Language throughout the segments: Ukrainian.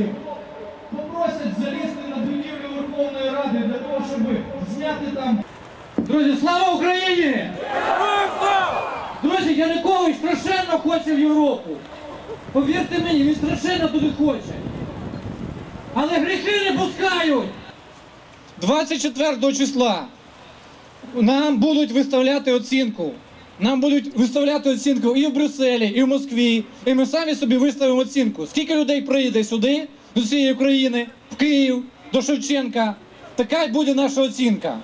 хлопців попросять залізти на будівлю Верховної Ради для того, щоб зняти там. Друзі, слава Україні! Друзі, Янукович страшенно хоче в Європу. Повірте мені, він страшенно туди хоче. Але гріхи не пускають. 24 числа нам будуть виставляти оцінку. Нам будуть виставляти оцінку і в Брюсселі, і в Москві. І ми самі собі виставимо оцінку. Скільки людей приїде сюди, до цієї України, в Київ, до Шевченка. Така й буде наша оцінка.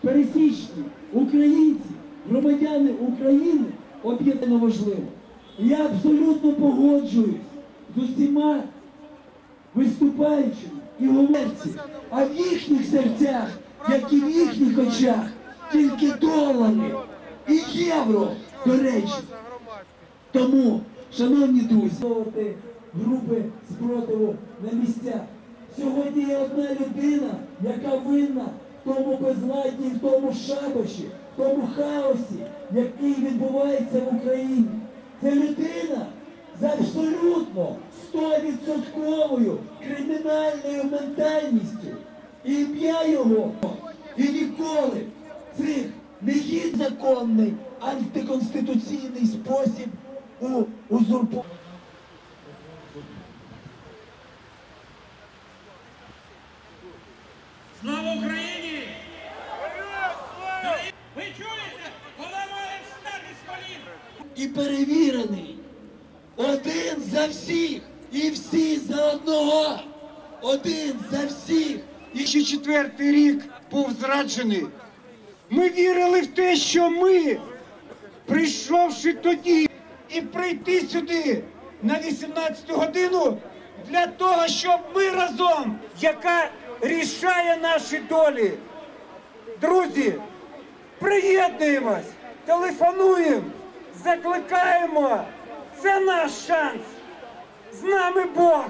пересічні українці, громадяни України об'єднано важливо. Я абсолютно погоджуюсь з усіма виступаючими і говорці, а в їхніх серцях, як і в їхніх очах, тільки долари і євро, до речі. Тому, шановні друзі, групи спротиву на місця. Сьогодні є одна людина, яка винна в тому безладні, в тому шабаші, в тому хаосі, який відбувається в Україні. Це людина з абсолютно 100% кримінальною ментальністю. І ім'я його і ніколи є законний антиконституційний спосіб у узурпу. Слава Україні! Ви чуєте? Вона має встати з колін! і перевірений. Один за всіх і всі за одного. Один за всіх. І ще четвертий рік був зраджений. Ми вірили в те, що ми, прийшовши тоді і прийти сюди на 18 годину для того, щоб ми разом, яка рішає наші долі. Друзі, приєднуємось, телефонуємо, закликаємо. Це наш шанс. З нами Бог,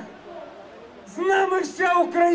з нами вся Україна.